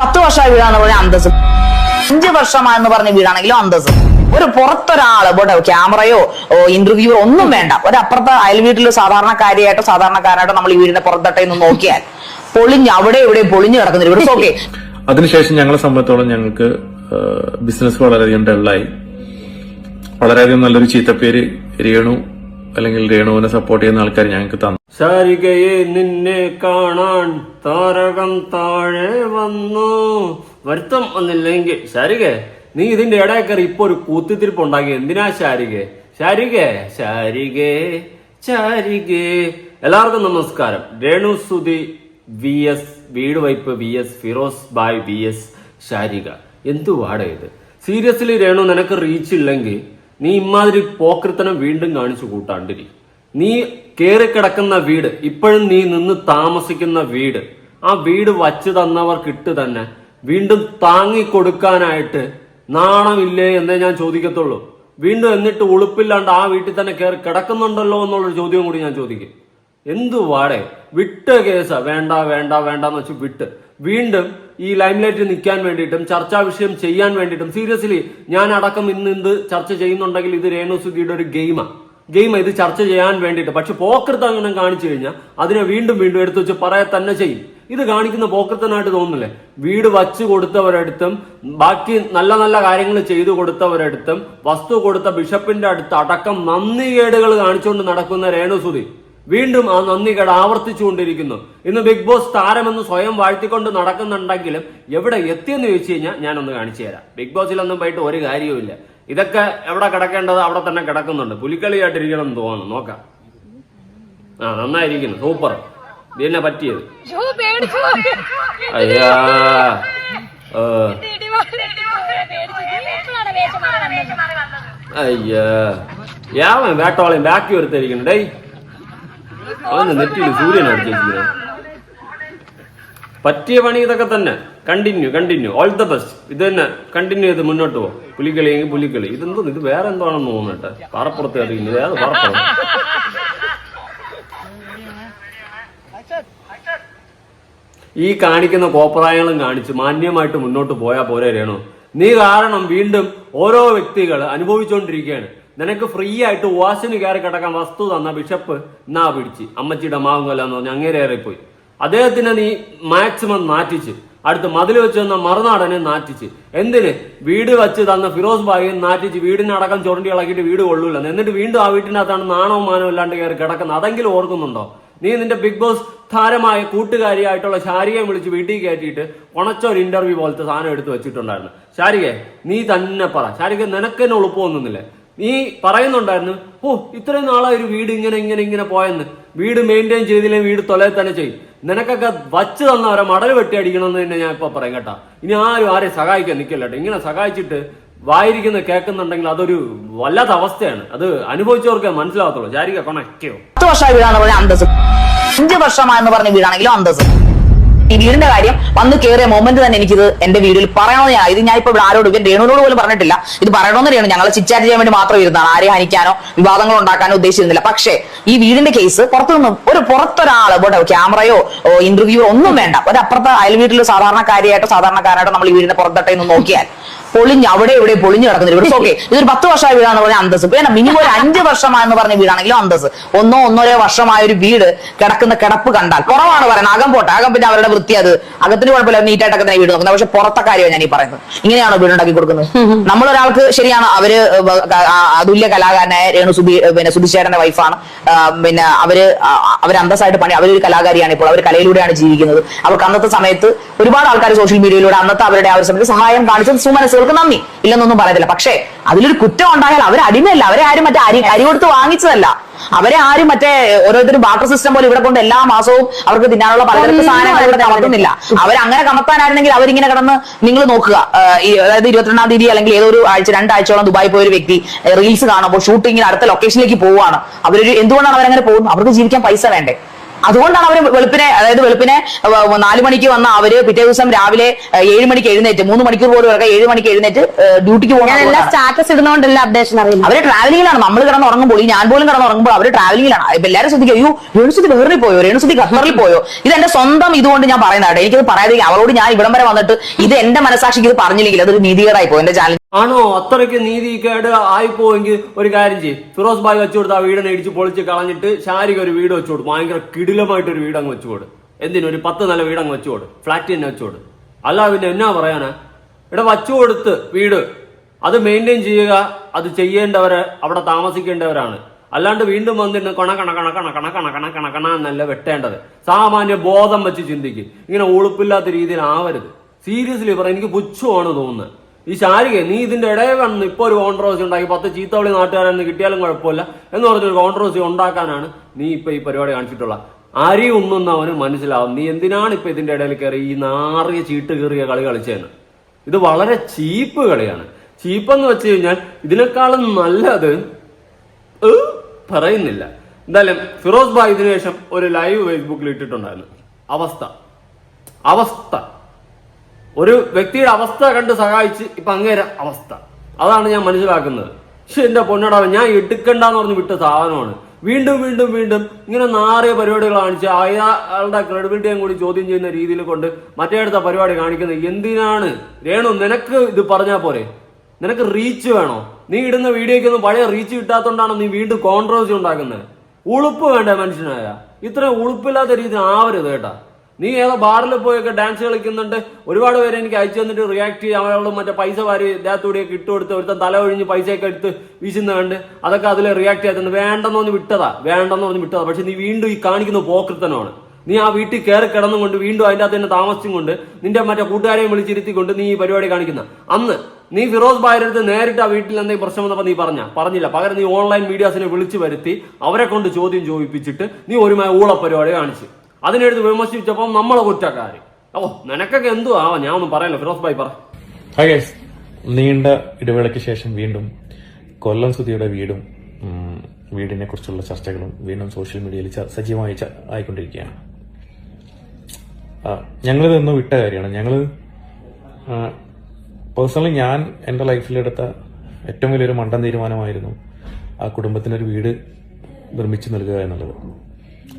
പത്ത് വർഷമായി വീടാന്ന് പറഞ്ഞ അന്തസ് അഞ്ച് വർഷമായെന്ന് പറഞ്ഞ വീടാണെങ്കിലും അന്തസ് ഒരു പുറത്തൊരാൾ ഇവിടെ ക്യാമറയോ ഇന്റർവ്യൂ ഒന്നും വേണ്ട. ഒരു അപ്പുറത്തെ അയൽ വീട്ടിൽ സാധാരണക്കാരിയായിട്ടോ സാധാരണക്കാരായിട്ടോ നമ്മൾ ഈ വീടിന്റെ പുറത്തട്ടെ നിന്ന് നോക്കിയാൽ പൊളിഞ്ഞ് അവിടെ ഇവിടെ പൊളിഞ്ഞു കിടക്കുന്ന ഒരു ഓക്കെ അതിനുശേഷം ഞങ്ങളെ സംബന്ധിച്ചോളം ഞങ്ങൾക്ക് ബിസിനസ് വളരെയധികം ഡള്ളായി വളരെയധികം നല്ലൊരു ചീത്തപ്പേര് രേണു അല്ലെങ്കിൽ രേണുവിനെ സപ്പോർട്ട് ചെയ്യുന്ന ആൾക്കാർ ഞങ്ങൾക്ക് തന്നു. ശാരികയെ നിന്നെ കാണാൻ താരകം താഴെ വന്നു. വരുത്തം വന്നില്ലെങ്കിൽ ശാരിക നീ ഇതിന്റെ ഇടയക്കറി ഇപ്പൊ ഒരു കൂത്തിത്തിരിപ്പ് ഉണ്ടാക്കി. എന്തിനാ ശാരിക? ശാരിക ശാരികേ ശാരികേ. എല്ലാവർക്കും നമസ്കാരം. രേണു സുതി വി എസ് വീട് wipe V S Firoz Bhai V S Sarika. എന്തുവാടെ ഇത്? സീരിയസ്ലി രേണു നിനക്ക് റീച്ച് ഇല്ലെങ്കിൽ നീ ഇമാതിരി പോക്കൃത്തനം വീണ്ടും കാണിച്ചു കൂട്ടാണ്ടിരി. നീ കേറിക്കിടക്കുന്ന വീട് ഇപ്പോഴും നീ നിന്ന് താമസിക്കുന്ന വീട്. ആ വീട് വച്ചു തന്നവർക്ക് കിട്ടു തന്നെ. വീണ്ടും താങ്ങി കൊടുക്കാനായിട്ട് നാണമില്ലേ എന്നേ ഞാൻ ചോദിക്കത്തുള്ളൂ. വീണ്ടും എന്നിട്ട് ഉളുപ്പില്ലാണ്ട് ആ വീട്ടിൽ തന്നെ കയറി കിടക്കുന്നുണ്ടല്ലോ എന്നുള്ളൊരു ചോദ്യം കൂടി ഞാൻ ചോദിക്കും. എന്തു വാടെ? വിട്ട് കേസ. വേണ്ട വേണ്ട വേണ്ട എന്ന് വെച്ച് വിട്ട്. വീണ്ടും ഈ ലൈംലൈറ്റിൽ നിൽക്കാൻ വേണ്ടിയിട്ടും ചർച്ചാ വിഷയം ചെയ്യാൻ വേണ്ടിയിട്ടും സീരിയസ്ലി ഞാൻ അടക്കം ഇന്ന് എന്ത് ചർച്ച ചെയ്യുന്നുണ്ടെങ്കിൽ ഇത് രേണു സുധിയുടെ ഒരു ഗെയിമാണ് ഗെയിം ഇത് ചർച്ച ചെയ്യാൻ വേണ്ടിയിട്ട്. പക്ഷെ പോക്കൃത്ത് അങ്ങനെ കാണിച്ചു കഴിഞ്ഞാൽ അതിനെ വീണ്ടും വീണ്ടും എടുത്തു വെച്ച് പറയാൻ തന്നെ ചെയ്യും. ഇത് കാണിക്കുന്ന പോക്കൃത്തനായിട്ട് തോന്നുന്നില്ലേ? വീട് വച്ചു കൊടുത്തവരടുത്തും ബാക്കി നല്ല നല്ല കാര്യങ്ങൾ ചെയ്തു കൊടുത്തവരടുത്തും വസ്തു കൊടുത്ത ബിഷപ്പിന്റെ അടുത്ത് അടക്കം നന്ദികേടുകൾ കാണിച്ചുകൊണ്ട് നടക്കുന്ന രേണുസുതി വീണ്ടും ആ നന്ദികേട് ആവർത്തിച്ചുകൊണ്ടിരിക്കുന്നു ഇന്ന് ബിഗ് ബോസ് താരമെന്ന് സ്വയം വാഴ്ത്തിക്കൊണ്ട് നടക്കുന്നുണ്ടെങ്കിലും എവിടെ എത്തിയെന്ന് ചോദിച്ചു കഴിഞ്ഞാൽ ഞാനൊന്ന് കാണിച്ചു തരാം. ബിഗ് ബോസിലൊന്നും പോയിട്ട് ഒരു കാര്യവുമില്ല. ഇതൊക്കെ എവിടെ കിടക്കേണ്ടത് അവിടെ തന്നെ കിടക്കുന്നുണ്ട്. പുലിക്കളിയായിട്ടിരിക്കണം എന്ന് തോന്നുന്നു. നോക്കാം. ആ നന്നായിരിക്കുന്നു. സൂപ്പർ. ഇതിനെ പറ്റിയത്. അയ്യാ. അയ്യാ. യാവൻ വേട്ടോളയും ബാക്കി ഒരുത്തിരിക്കുന്നു ഡേ അവന് നെറ്റിയിൽ സൂര്യൻ അടിച്ചിരിക്കുന്നത് പറ്റിയ പണി ഇതൊക്കെ തന്നെ. Continue continue all the best ഇത് തന്നെ കണ്ടിന്യൂ ചെയ്ത് മുന്നോട്ട് പോകും പുലിക്കളി എങ്കിൽ പുലിക്കളി ഇതെന്തോ ഇത് വേറെ എന്താണെന്ന് തോന്നുന്നുട്ടെ പാറപ്പുറത്ത് അറിയുന്നത് ഏത് പാറപ്പുറം? ഈ കാണിക്കുന്ന കോപ്രായങ്ങളും കാണിച്ച് മാന്യമായിട്ട് മുന്നോട്ട് പോയാൽ പോരെ രേണു. നീ കാരണം വീണ്ടും ഓരോ വ്യക്തികൾ അനുഭവിച്ചുകൊണ്ടിരിക്കുകയാണ് നിനക്ക് ഫ്രീ ആയിട്ട് വാശിന് കയറി കിടക്കാൻ വസ്തു തന്ന ബിഷപ്പ് എന്നാ പിടിച്ച്. അമ്മച്ചിയുടെ മാവും കൊല്ലാന്ന് പറഞ്ഞ് പോയി. അദ്ദേഹത്തിനെ നീ മാക്സിമം നാറ്റിച്ച് അടുത്ത് മതിൽ വെച്ച് തന്ന മറുനാടനെ നാറ്റിച്ച്. എന്തിന്? വീട് വെച്ച് തന്ന ഫിറോസ് ബായിയെ നാറ്റിച്ച് വീടിനടക്കം ചുരണ്ടി ഇളക്കിയിട്ട് വീട് കൊള്ളൂല. എന്നിട്ട് വീണ്ടും ആ വീട്ടിനകത്താണ് നാണവും മാനവും ഇല്ലാണ്ട് കയറി കിടക്കുന്നത്. അതെങ്കിലും ഓർക്കുന്നുണ്ടോ? നീ നിന്റെ ബിഗ് ബോസ് താരമായ കൂട്ടുകാരിയായിട്ടുള്ള ശാരികയെ വിളിച്ച് വീട്ടിൽ കയറ്റിയിട്ട് ഉണച്ചൊരു ഇന്റർവ്യൂ പോലത്തെ സാധനം എടുത്ത് വെച്ചിട്ടുണ്ടായിരുന്നു. ശാരികെ നീ തന്നെ പറ. ശാരിക നിനക്ക് തന്നെ എളുപ്പമൊന്നുമില്ലേ നീ പറയുന്നുണ്ടായിരുന്നു ഓ ഇത്രയും നാളായി ഒരു വീട് ഇങ്ങനെ ഇങ്ങനെ ഇങ്ങനെ പോയെന്ന്. വീട് മെയിന്റെയിൻ ചെയ്തില്ലെങ്കിൽ വീട് തൊലയിൽ തന്നെ ചെയ്യും. നിനക്കൊക്കെ വച്ച് തന്നവരെ മടൽ വെട്ടി അടിക്കണമെന്ന് തന്നെ ഞാൻ ഇപ്പൊ പറയും കേട്ടാ. ഇനി ആരും ആരെയും സഹായിക്കാൻ നിൽക്കില്ല കേട്ടോ. ഇങ്ങനെ സഹായിച്ചിട്ട് വായിരിക്കുന്ന കേൾക്കുന്നുണ്ടെങ്കിൽ അതൊരു വല്ലാത്ത അവസ്ഥയാണ്. അത് അനുഭവിച്ചവർക്ക് മനസ്സിലാകത്തുള്ളൂ ജാരിക കൊണക്കയോ പത്ത് വർഷമായ വീടാണ് അന്തസ് അഞ്ച് വർഷമായെന്ന് പറഞ്ഞ വീടാണെങ്കിലും അന്തസ് ഈ വീടിന്റെ കാര്യം വന്ന് കയറിയ മൊമെന്റ് തന്നെ എനിക്ക് ഇത് എന്റെ വീഡിയോയിൽ പറയണമെന്ന് ഇത് ഞാൻ ഇപ്പൊ ഇവിടെ ആരോട് ഇവൻ രേണുവിനോട് പോലും പറഞ്ഞിട്ടില്ല. ഇത് പറയണമെന്ന് രേണു ഞങ്ങൾ ചിറ്റാറ്റ് ചെയ്യാൻ വേണ്ടി മാത്രം ഇരുന്നാണ് ആരെ ഹനിക്കാനോ വിവാദങ്ങൾ ഉണ്ടാക്കാനോ ഉദ്ദേശിച്ചിരുന്നില്ല. പക്ഷേ ഈ വീടിന്റെ കേസ് പുറത്തുനിന്ന് ഒരു പുറത്തൊരാൾ ഇവിടെ ക്യാമറയോ ഇന്റർവ്യൂയോ ഒന്നും വേണ്ട. ഒരു അപ്പുറത്തെ അയൽ വീട്ടിൽ സാധാരണക്കാരിയായിട്ടോ സാധാരണക്കാരായിട്ടോ നമ്മൾ ഈ വീടിന്റെ പുറത്തട്ടെ നോക്കിയാൽ പൊളിഞ്ഞ് അവിടെ ഇവിടെ പൊളിഞ്ഞു കിടക്കുന്ന വീട് ഓക്കെ ഇതൊരു പത്ത് വർഷമായ വീടാണ് പറഞ്ഞ അന്തസ് പിന്നെ മിനിമം ഒരു അഞ്ച് വർഷമായെന്ന് പറഞ്ഞ വീടാണെങ്കിലും അന്തസ് ഒന്നോ ഒന്നോരോ വർഷമായ ഒരു വീട് കിടക്കുന്ന കിടപ്പ് കണ്ടാൽ. കുറവാണ് പറയുന്നത് അകം പോട്ടെ. അകം പിന്നെ അവരുടെ വൃത്തി അത്. അകത്തിന് കുഴപ്പമില്ല. നീറ്റായിട്ടൊക്കെ തന്നെ വീട് നോക്കുന്നത് പക്ഷെ പുറത്തെ കാര്യമാണ് ഞാൻ ഈ പറയുന്നത്? ഇങ്ങനെയാണോ വീടുണ്ടാക്കി കൊടുക്കുന്നത്? നമ്മളൊരാൾക്ക് ശരിയാണ്. അവർ അതുല്യ കലാകാരനായ രേണു സുബി പിന്നെ സുധിശേഖരന്റെ വൈഫാണ് പിന്നെ അവർ അവർ അന്തസ്സായിട്ട് പണി അവരൊരു കലാകാരിയാണ് ഇപ്പോൾ. അവർ കലയിലൂടെയാണ് ജീവിക്കുന്നത്. അവർക്ക് അന്നത്തെ സമയത്ത് ഒരുപാട് ആൾക്കാർ സോഷ്യൽ മീഡിയയിലൂടെ അന്നത്തെ അവരുടെ ആ സഹായം കാണിച്ചത് സുമനസ്സുകൾക്ക് നന്ദി ഇല്ലെന്നൊന്നും പറയത്തില്ല. പക്ഷേ അതിലൊരു കുറ്റം ഉണ്ടായാൽ അവർ അടിമയല്ല. അവരെ ആരും മറ്റേ അരി അരി കൊടുത്ത് വാങ്ങിച്ചതല്ല. അവരെ ആരും മറ്റേ ഓരോരുത്തരും ബാട്ടർ സിസ്റ്റം പോലെ ഇവിടെ കൊണ്ട് എല്ലാ മാസവും അവർക്ക് തിന്നാനുള്ള പലതരത്തിൽ സാധനങ്ങൾ ഇവിടെ കമത്തുന്നില്ല അവരങ്ങനെ കമത്താനായിരുന്നെങ്കിൽ അവരിങ്ങനെ കിടന്ന് നിങ്ങൾ നോക്കുക. അതായത് ഇരുപത്തിരണ്ടാം തീയതി അല്ലെങ്കിൽ ഏതൊരു ആഴ്ച രണ്ടാഴ്ചയോളം ദുബായി പോയ ഒരു വ്യക്തി റീൽസ് കാണുമ്പോൾ ഷൂട്ടിങ്ങിന് അടുത്ത ലൊക്കേഷനിലേക്ക് പോവുകയാണ്. അവരൊരു എന്തുകൊണ്ടാണ് അവരങ്ങനെ പോകുന്നത്? അവർക്ക് ജീവിക്കാൻ പൈസ വേണ്ടേ? അതുകൊണ്ടാണ് അവർ വെളുപ്പിനെ അതായത് വെളുപ്പിനെ നാല് മണിക്ക് വന്ന അവർ പിറ്റേ ദിവസം രാവിലെ ഏഴ് മണിക്ക് എഴുന്നേറ്റ് മൂന്ന് മണിക്കൂർ പോലും ഇറക്കാം ഏഴ് മണിക്ക് എഴുന്നേറ്റ് ഡ്യൂട്ടിക്ക് എല്ലാ സ്റ്റാറ്റസ് ഇടുന്നോണ്ടല്ല അപ്ഡേഷൻ അറിയില്ല അവർ ട്രാവലിംഗിലാണ് നമ്മൾ കിടന്ന് ഉറങ്ങുമ്പോൾ ഈ ഞാൻ പോലും കിടന്ന് ഉറങ്ങുമ്പോൾ അവർ ട്രാവലിംഗിലാണ് ഇപ്പൊ എല്ലാവരും ശ്രദ്ധിക്കും അയ്യോ രേണുസുതി വേറെ പോയോ? രേണുസുതി ഖത്തറിൽ പോയോ? ഇത് എന്റെ സ്വന്തം ഇതുകൊണ്ട് ഞാൻ പറയുന്നതാണ് എനിക്കത് പറയാതെ അവരോട് ഞാൻ ഇവിടം വരെ വന്നിട്ട് ഇത് എന്റെ മനസാക്ഷിക്ക് ഇത് പറഞ്ഞില്ലെങ്കിൽ അതൊരു നീതികേടായി പോയി. എന്റെ ചാനൽ ആണോ? അത്രയ്ക്ക് നീതികേട് ആയിപ്പോയെങ്കിൽ ഒരു കാര്യം ചെയ്യും. ഫിറോസ് ഭായ് വെച്ചു കൊടുത്ത് ആ വീടിനെ ഇടിച്ച് പൊളിച്ച് കളഞ്ഞിട്ട് ഷാരിക്ക് ഒരു വീട് വെച്ചു കൊടുക്കും ഭയങ്കര കിടിലമായിട്ട് ഒരു വീടങ്ങ് അങ്ങ് വെച്ചു എന്തിനും? ഒരു പത്ത് നില വീടങ്ങ് അങ്ങ് വെച്ചു ഫ്ലാറ്റ് തന്നെ വെച്ചു കൊടു. അല്ല പിന്നെ എന്നാ പറയാനാ? ഇവിടെ വച്ചു കൊടുത്ത് വീട്. അത് മെയിന്റെയിൻ ചെയ്യുക അത് ചെയ്യേണ്ടവര് അവിടെ താമസിക്കേണ്ടവരാണ്. അല്ലാണ്ട് വീണ്ടും വന്നിട്ട് കണ കണ കണ കണ കണ കണ കണ കണ കണ എന്നല്ല വെട്ടേണ്ടത്? സാമാന്യ ബോധം വെച്ച് ചിന്തിക്കും. ഇങ്ങനെ ഉളുപ്പില്ലാത്ത രീതിയിൽ ആവരുത്. സീരിയസ്ലി പറ എനിക്ക് പുച്ഛമാണ് തോന്നുന്നത്. ഈ ശാരിക നീ ഇതിന്റെ ഇടയിൽ വന്ന് ഇപ്പൊ ഒരു കോൺട്രവേഴ്സി ഉണ്ടാക്കി പത്ത് ചീത്തവളി നാട്ടുകാരെന്ന് കിട്ടിയാലും കുഴപ്പമില്ല എന്ന് പറഞ്ഞൊരു കോൺട്രവേഴ്സി ഉണ്ടാക്കാനാണ് നീ ഇപ്പൊ ഈ പരിപാടി കാണിച്ചിട്ടുള്ള. അരി ഉണ്ണുന്നവന് മനസ്സിലാവും നീ എന്തിനാണ് ഇപ്പൊ ഇതിന്റെ ഇടയിൽ കയറി ഈ നാറിയ ചീട്ട് കീറിയ കളി കളിച്ചതെന്ന് ഇത് വളരെ ചീപ്പ് കളിയാണ്. ചീപ്പെന്ന് വെച്ച് കഴിഞ്ഞാൽ ഇതിനേക്കാളും നല്ലത് പറയുന്നില്ല. എന്തായാലും ഫിറോസ് ബായ് ഇതിനു ശേഷം ഒരു ലൈവ് ഫേസ്ബുക്കിൽ ഇട്ടിട്ടുണ്ടായിരുന്നു. അവസ്ഥ. അവസ്ഥ. ഒരു വ്യക്തിയുടെ അവസ്ഥ കണ്ട് സഹായിച്ച് ഇപ്പൊ അങ്ങേരെ അവസ്ഥ. അതാണ് ഞാൻ മനസ്സിലാക്കുന്നത്. പക്ഷെ എന്റെ പൊന്നടാവ് ഞാൻ എടുക്കണ്ടെന്ന് പറഞ്ഞ് വിട്ട സാധനമാണ്. വീണ്ടും വീണ്ടും വീണ്ടും ഇങ്ങനെ നാറിയ പരിപാടികൾ കാണിച്ച് അയാളുടെ ക്രെഡിബിലിറ്റിയും കൂടി ചോദ്യം ചെയ്യുന്ന രീതിയിൽ കൊണ്ട് മറ്റേ അടുത്ത പരിപാടി കാണിക്കുന്നത് എന്തിനാണ്? രേണു നിനക്ക് ഇത് പറഞ്ഞാൽ പോരെ. നിനക്ക് റീച്ച് വേണോ? നീ ഇടുന്ന വീഡിയോയ്ക്ക് വീഡിയോയ്ക്കൊന്നും പഴയ റീച്ച് കിട്ടാത്തതുകൊണ്ടാണ് നീ വീണ്ടും കോൺട്രവേഴ്സി ഉണ്ടാക്കുന്നത്? ഉളുപ്പ് വേണ്ട മനുഷ്യനായ. ഇത്ര ഉളുപ്പില്ലാത്ത രീതി ആവരുത് കേട്ടാ. നീ ഏതോ ബാറിൽ പോയൊക്കെ ഡാൻസ് കളിക്കുന്നുണ്ട്. ഒരുപാട് പേര് എനിക്ക് അയച്ചു തന്നിട്ട് റിയാക്ട് ചെയ്യാൻ അവളോട് മറ്റേ പൈസ വാരി ദേഹത്തൂടിയൊക്കെ ഇട്ട് കൊടുത്ത് ഒരുത്തൻ തല ഒഴിഞ്ഞ് പൈസയൊക്കെ എടുത്ത് വീശുന്ന കണ്ട് അതൊക്കെ അതിൽ റിയാക്ട് ചെയ്യാത്തത് വേണ്ടെന്ന് പറഞ്ഞ് വിട്ടതാ. വേണ്ടെന്ന് പറഞ്ഞ് വിട്ടതാ. പക്ഷെ നീ വീണ്ടും ഈ കാണിക്കുന്ന പോക്കൃത്തനമാണ് നീ ആ വീട്ടിൽ കയറി കിടന്നുകൊണ്ട് വീണ്ടും അതിന്റെ അകത്ത് തന്നെ താമസിച്ചും കൊണ്ട് നിന്റെ മറ്റേ കൂട്ടുകാരെയും വിളിച്ചിരുത്തിക്കൊണ്ട് നീ ഈ പരിപാടി കാണിക്കുന്ന. അന്ന് നീ ഫിറോസ് ബായരടുത്ത് നേരിട്ട് ആ വീട്ടിൽ എന്തെങ്കിലും പ്രശ്നം വന്നപ്പോൾ നീ പറഞ്ഞ? പറഞ്ഞില്ല. പകരം നീ ഓൺലൈൻ മീഡിയാസിനെ വിളിച്ചു വരുത്തി അവരെ കൊണ്ട് ചോദ്യം ചോദിപ്പിച്ചിട്ട് നീ ഒരുമായ ഊള പരിപാടി കാണിച്ചു. അതിനെടുത്ത് വിമർശിച്ചപ്പോൾ നമ്മളെ കുറ്റക്കാര്. ഓ നിനക്കൊക്കെ എന്തു ആവാ ഞാൻ ഒന്നും പറയല്ല ഫിറോസ് ഭായി പറ. നീണ്ട ഇടവേളയ്ക്ക് ശേഷം വീണ്ടും കൊല്ലം സുധിയുടെ വീടും വീടിനെ കുറിച്ചുള്ള ചർച്ചകളും വീണ്ടും സോഷ്യൽ മീഡിയയിൽ സജീവമായി ആയിക്കൊണ്ടിരിക്കുകയാണ്. ഞങ്ങളിത് ഇന്ന് വിട്ട കാര്യമാണ്. ഞങ്ങൾ പേഴ്സണലി ഞാൻ എന്റെ ലൈഫിലെടുത്ത ഏറ്റവും വലിയൊരു മണ്ടൻ തീരുമാനമായിരുന്നു ആ കുടുംബത്തിനൊരു വീട് നിർമ്മിച്ചു നൽകുക എന്നുള്ളത്.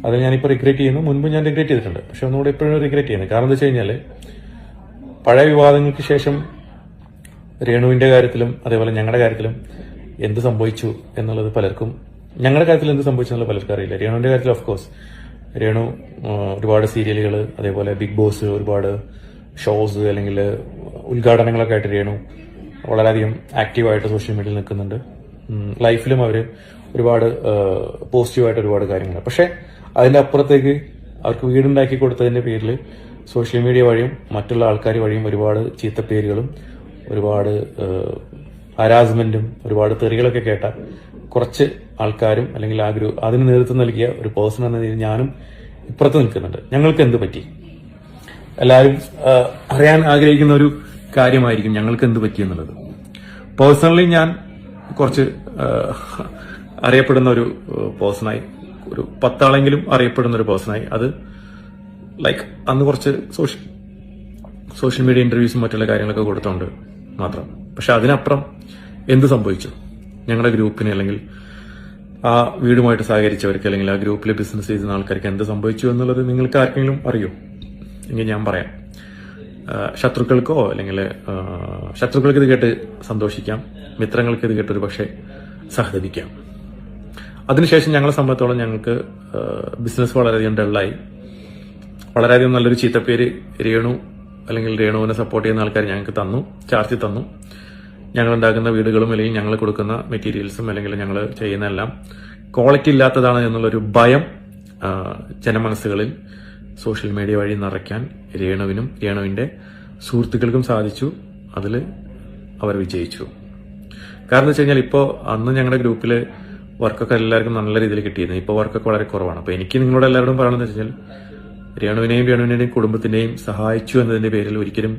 അത് ഞാനിപ്പോൾ റിഗ്രറ്റ് ചെയ്യുന്നു. മുൻപ് ഞാൻ റിഗ്രറ്റ് ചെയ്തിട്ടുണ്ട്. പക്ഷെ ഒന്നുകൂടെ ഇപ്പോഴും റിഗ്രറ്റ് ചെയ്യുന്നത് കാരണം എന്താ വെച്ച് കഴിഞ്ഞാൽ പഴയ വിവാദങ്ങൾക്ക് ശേഷം രേണുവിന്റെ കാര്യത്തിലും അതേപോലെ ഞങ്ങളുടെ കാര്യത്തിലും എന്ത് സംഭവിച്ചു എന്നുള്ളത് പലർക്കും ഞങ്ങളുടെ കാര്യത്തിൽ എന്ത് സംഭവിച്ചു എന്നുള്ളത് പലർക്കും അറിയില്ല. രേണുവിന്റെ കാര്യത്തിൽ ഓഫ് കോഴ്സ് രേണു ഒരുപാട് സീരിയലുകൾ അതേപോലെ ബിഗ് ബോസ് ഒരുപാട് ഷോസ് അല്ലെങ്കിൽ ഉദ്ഘാടനങ്ങളൊക്കെ ആയിട്ട് രേണു വളരെയധികം ആക്റ്റീവായിട്ട് സോഷ്യൽ മീഡിയയിൽ നിൽക്കുന്നുണ്ട്. ലൈഫിലും അവർ ഒരുപാട് പോസിറ്റീവായിട്ട് ഒരുപാട് കാര്യങ്ങൾ. പക്ഷേ അതിന്റെ അപ്പുറത്തേക്ക് അവർക്ക് വീടുണ്ടാക്കി കൊടുത്തതിന്റെ പേരിൽ സോഷ്യൽ മീഡിയ വഴിയും മറ്റുള്ള ആൾക്കാർ വഴിയും ഒരുപാട് ചീത്ത പേരുകളും ഒരുപാട് ഹരാസ്മെന്റും ഒരുപാട് തെറികളൊക്കെ കേട്ട കുറച്ച് ആൾക്കാരും അല്ലെങ്കിൽ ആ ഗ്രൂ അതിന് നേതൃത്വം നൽകിയ ഒരു പേഴ്സൺ എന്ന രീതിയിൽ ഞാനും ഇപ്പുറത്ത് നിൽക്കുന്നുണ്ട്. ഞങ്ങൾക്ക് എന്ത് പറ്റി? എല്ലാവരും അറിയാൻ ആഗ്രഹിക്കുന്ന ഒരു കാര്യമായിരിക്കും ഞങ്ങൾക്ക് എന്ത് പറ്റി എന്നുള്ളത്. പേഴ്സണലി ഞാൻ കുറച്ച് അറിയപ്പെടുന്ന ഒരു പേഴ്സണായി ഒരു പത്താളെങ്കിലും അറിയപ്പെടുന്ന ഒരു പേഴ്സണായി. അത് ലൈക്ക് അന്ന് കുറച്ച് സോഷ്യൽ സോഷ്യൽ മീഡിയ ഇന്റർവ്യൂസും മറ്റുള്ള കാര്യങ്ങളൊക്കെ കൊടുത്തോണ്ട് മാത്രം. പക്ഷെ അതിനപ്പുറം എന്ത് സംഭവിച്ചു? ഞങ്ങളുടെ ഗ്രൂപ്പിന് അല്ലെങ്കിൽ ആ വീടുമായിട്ട് സഹകരിച്ചവർക്ക് അല്ലെങ്കിൽ ആ ഗ്രൂപ്പിലെ ബിസിനസ് ചെയ്യുന്ന ആൾക്കാർക്ക് എന്ത് സംഭവിച്ചു എന്നുള്ളത് നിങ്ങൾക്ക് ആർക്കെങ്കിലും അറിയോ? എങ്കിൽ ഞാൻ പറയാം. ശത്രുക്കൾക്കോ അല്ലെങ്കിൽ ശത്രുക്കൾക്ക് ഇത് കേട്ട് സന്തോഷിക്കാം. മിത്രങ്ങൾക്ക് ഇത് കേട്ട് ഒരു പക്ഷേ സഹതപിക്കാം അതിനുശേഷം ഞങ്ങളെ സംബന്ധിച്ചോളം ഞങ്ങൾക്ക് ബിസിനസ് വളരെയധികം ഡള്ളായി വളരെയധികം നല്ലൊരു ചീത്തപ്പേര് രേണു അല്ലെങ്കിൽ രേണുവിനെ സപ്പോർട്ട് ചെയ്യുന്ന ആൾക്കാർ ഞങ്ങൾക്ക് തന്നു ചാർജ് തന്നു. ഞങ്ങൾ ഉണ്ടാക്കുന്ന വീടുകളും അല്ലെങ്കിൽ ഞങ്ങൾ കൊടുക്കുന്ന മെറ്റീരിയൽസും അല്ലെങ്കിൽ ഞങ്ങൾ ചെയ്യുന്ന എല്ലാം ക്വാളിറ്റി ഇല്ലാത്തതാണ് എന്നുള്ളൊരു ഭയം ജനമനസ്സുകളിൽ സോഷ്യൽ മീഡിയ വഴി നിറയ്ക്കാൻ രേണുവിനും രേണുവിന്റെ സുഹൃത്തുക്കൾക്കും സാധിച്ചു. അതിൽ അവർ വിജയിച്ചു. കാരണം എന്ന് വെച്ച് കഴിഞ്ഞാൽ ഇപ്പോൾ അന്ന് ഞങ്ങളുടെ ഗ്രൂപ്പിൽ വർക്കൊക്കെ എല്ലാവർക്കും നല്ല രീതിയിൽ കിട്ടിയിരുന്നു. ഇപ്പോൾ വർക്കൊക്കെ വളരെ കുറവാണ്. അപ്പോൾ എനിക്ക് നിങ്ങളോട് എല്ലാവരോടും പറയണമെന്ന് വെച്ച് കഴിഞ്ഞാൽ രേണുവിനെയും രേണുവിനെയും കുടുംബത്തിന്റെയും സഹായിച്ചു എന്നതിന്റെ പേരിൽ ഒരിക്കലും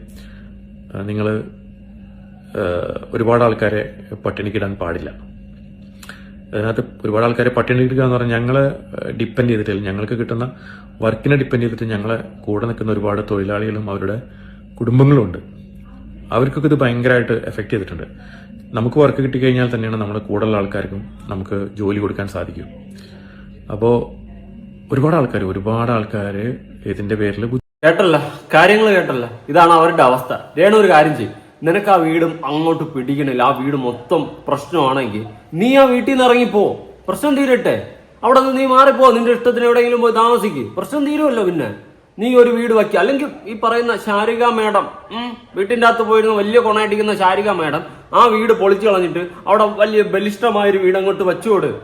നിങ്ങൾ ഒരുപാട് ആൾക്കാരെ പട്ടിണിക്കിടാൻ പാടില്ല. അതിനകത്ത് ഒരുപാട് ആൾക്കാരെ പട്ടിണിക്കിടുക എന്ന് പറഞ്ഞാൽ ഞങ്ങളെ ഡിപ്പെൻഡ് ചെയ്തിട്ടില്ല. ഞങ്ങൾക്ക് കിട്ടുന്ന വർക്കിനെ ഡിപ്പെൻഡ് ചെയ്തിട്ട് ഞങ്ങളെ കൂടെ നിൽക്കുന്ന ഒരുപാട് തൊഴിലാളികളും അവരുടെ കുടുംബങ്ങളും ഉണ്ട് അവർക്കൊക്കെ ഇത് ഭയങ്കരമായിട്ട് എഫക്ട് ചെയ്തിട്ടുണ്ട്. നമുക്ക് വർക്ക് കിട്ടിക്കഴിഞ്ഞാൽ തന്നെയാണ് നമ്മുടെ കൂടെയുള്ള ആൾക്കാർക്കും നമുക്ക് ജോലി കൊടുക്കാൻ സാധിക്കും. അപ്പോൾ ഒരുപാട് ആൾക്കാർ ഒരുപാട് ആൾക്കാർ ഇതിന്റെ പേരിൽ കേട്ടല്ല കാര്യങ്ങൾ കേട്ടല്ല. ഇതാണ് അവരുടെ അവസ്ഥ. രേണു ഒരു കാര്യം ചെയ്യും. നിനക്ക് ആ വീടും അങ്ങോട്ട് പിടിക്കണില്ല. ആ വീട് മൊത്തം പ്രശ്നമാണെങ്കിൽ നീ ആ വീട്ടിൽ നിന്ന് ഇറങ്ങിപ്പോ. പ്രശ്നം തീരട്ടെ. അവിടെ നിന്ന് നീ മാറിപ്പോ. നിന്റെ ഇഷ്ടത്തിന് എവിടെയെങ്കിലും പോയി താമസിക്ക്. പ്രശ്നം തീരുമല്ലോ പിന്നെ. നീ ഒരു വീട് വയ്ക്കുക അല്ലെങ്കിൽ ഈ പറയുന്ന ശാരിക മേഡം വീട്ടിന്റെ അകത്ത് പോയിരുന്ന വലിയ കൊണയടിക്കുന്ന ശാരിക മേഡം ആ വീട് പൊളിച്ചു കളഞ്ഞിട്ട് അവിടെ വലിയ ബലിഷ്ടമായൊരു വീട് അങ്ങോട്ട് വെച്ചോട്.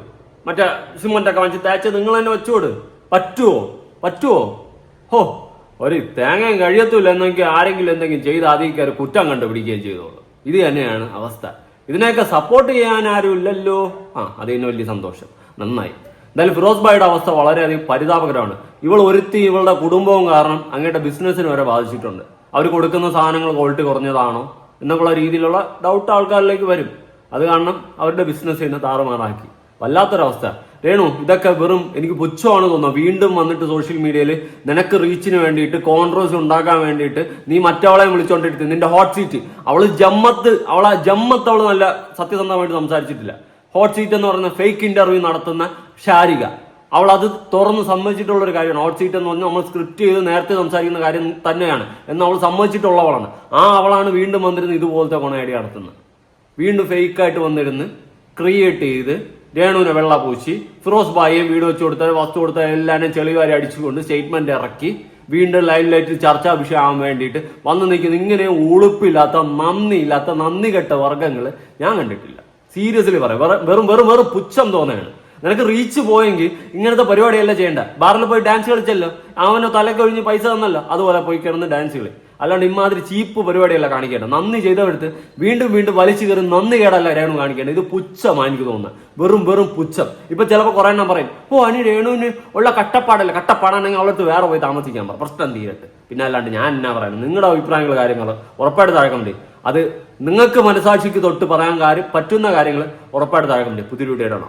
മറ്റേ സിമന്റ് ഒക്കെ വാങ്ങിച്ച് തേച്ച് നിങ്ങൾ തന്നെ വെച്ചോട്. പറ്റുവോ? പറ്റുവോ? ഹോ ഒരു തേങ്ങയും കഴിയത്തില്ല എന്നെങ്കിൽ ആരെങ്കിലും എന്തെങ്കിലും ചെയ്ത് ആദ്യം കുറ്റം കണ്ടുപിടിക്കുകയും ചെയ്തോളൂ. ഇത് തന്നെയാണ് അവസ്ഥ. ഇതിനെയൊക്കെ സപ്പോർട്ട് ചെയ്യാൻ ആരും ഇല്ലല്ലോ. ആ അതിന് വലിയ സന്തോഷം. നന്നായി. എന്തായാലും ഫിറോസ് ബായുടെ അവസ്ഥ വളരെയധികം പരിതാപകരമാണ്. ഇവൾ ഒരുത്തി ഇവളുടെ കുടുംബവും കാരണം അങ്ങയുടെ ബിസിനസ്സിന് വരെ ബാധിച്ചിട്ടുണ്ട്. അവർ കൊടുക്കുന്ന സാധനങ്ങൾ ക്വാളിറ്റി കുറഞ്ഞതാണോ? എന്നുള്ള രീതിയിലുള്ള ഡൗട്ട് ആൾക്കാരിലേക്ക് വരും. അത് കാരണം അവരുടെ ബിസിനസ് തന്നെ താറുമാറാക്കി. വല്ലാത്തൊരവസ്ഥ. രേണു ഇതൊക്കെ വെറും എനിക്ക് പുച്ഛമാണ് തോന്നുന്നത് വീണ്ടും വന്നിട്ട് സോഷ്യൽ മീഡിയയിൽ നിനക്ക് റീച്ചിന് വേണ്ടിയിട്ട് കോൺട്രവേഴ്സി ഉണ്ടാക്കാൻ വേണ്ടിയിട്ട് നീ മറ്റവളെ വിളിച്ചോണ്ടിരുത്തി. നിന്റെ ഹോട്ട് സീറ്റ് അവൾ ജമ്മത്ത് അവളെ ജമ്മത്ത് അവൾ നല്ല സത്യസന്ധമായിട്ട് സംസാരിച്ചിട്ടില്ല. ഹോട്ട് സീറ്റ് എന്ന് പറയുന്ന ഫേക്ക് ഇന്റർവ്യൂ നടത്തുന്ന ഷാരിക അവൾ അത് തുറന്ന് സമ്മതിച്ചിട്ടുള്ള ഒരു കാര്യമാണ്. ഹോട്ട് സീറ്റ് എന്ന് പറഞ്ഞാൽ നമ്മൾ സ്ക്രിപ്റ്റ് ചെയ്ത് നേരത്തെ സംസാരിക്കുന്ന കാര്യം തന്നെയാണ്. എന്ന് അവൾ സമ്മതിച്ചിട്ടുള്ളവളാണ്. ആ അവളാണ് വീണ്ടും വന്നിരുന്ന് ഇതുപോലത്തെ കൊണയടി നടത്തുന്നത്. വീണ്ടും ഫേക്കായിട്ട് വന്നിരുന്ന് ക്രിയേറ്റ് ചെയ്ത് രേണുവിനെ വെള്ള പൂശി ഫിറോസ് ബായിയെ വീട് വെച്ച് കൊടുത്ത വസ്തു കൊടുത്ത എല്ലാവരെയും ചെളിവാരി അടിച്ചുകൊണ്ട് സ്റ്റേറ്റ്മെന്റ് ഇറക്കി വീണ്ടും ലൈൻ ലൈറ്റിൽ ചർച്ചാ വിഷയമാകാൻ വേണ്ടിയിട്ട് വന്ന് നിൽക്കുന്ന ഇങ്ങനെ ഉളുപ്പില്ലാത്ത നന്ദിയില്ലാത്ത നന്ദി കെട്ട വർഗങ്ങൾ ഞാൻ കണ്ടിട്ടില്ല. സീരിയസ്ലി പറയാം. വെറും വെറും വെറും വെറും പുച്ഛം തോന്നുകയാണ് നിനക്ക് റീച്ച് പോയെങ്കിൽ ഇങ്ങനത്തെ പരിപാടിയല്ല ചെയ്യേണ്ട? ബാറിൽ പോയി ഡാൻസ് കളിച്ചല്ലോ? അവനെ തലക്കൊഴിഞ്ഞ് പൈസ തന്നല്ലോ? അതുപോലെ പോയി കിടന്ന് ഡാൻസ് കളി. അല്ലാണ്ട് ഇമാതിരി ചീപ്പ് പരിപാടിയല്ല കാണിക്കേണ്ട? നന്ദി ചെയ്തവടുത്ത് വീണ്ടും വീണ്ടും വലിച്ചു കയറി നന്ദി കേടല്ല രേണു കാണിക്കേണ്ടത് ഇത് പുച്ഛമാണ് എനിക്ക് തോന്നുന്നത്. വെറും വെറും പുച്ഛം. ഇപ്പൊ ചിലപ്പോൾ കുറെ എണ്ണം പറയും ഓ അനി രേണുവിന് ഉള്ള കട്ടപ്പാടല്ല? കട്ടപ്പാടാണെങ്കിൽ അവളടുത്ത് വേറെ പോയി താമസിക്കാൻ പറ. പ്രശ്നം തീരട്ടെ. പിന്നെ അല്ലാണ്ട് ഞാൻ എന്നാ പറയുന്നത്? നിങ്ങളുടെ അഭിപ്രായങ്ങൾ കാര്യങ്ങൾ ഉറപ്പായിട്ട് താഴെ അത് നിങ്ങൾക്ക് മനസാക്ഷിക്ക് തൊട്ട് പറയാൻ കാര്യം പറ്റുന്ന കാര്യങ്ങൾ ഉറപ്പായിട്ട് താഴെ വീഡിയോ ഇടണം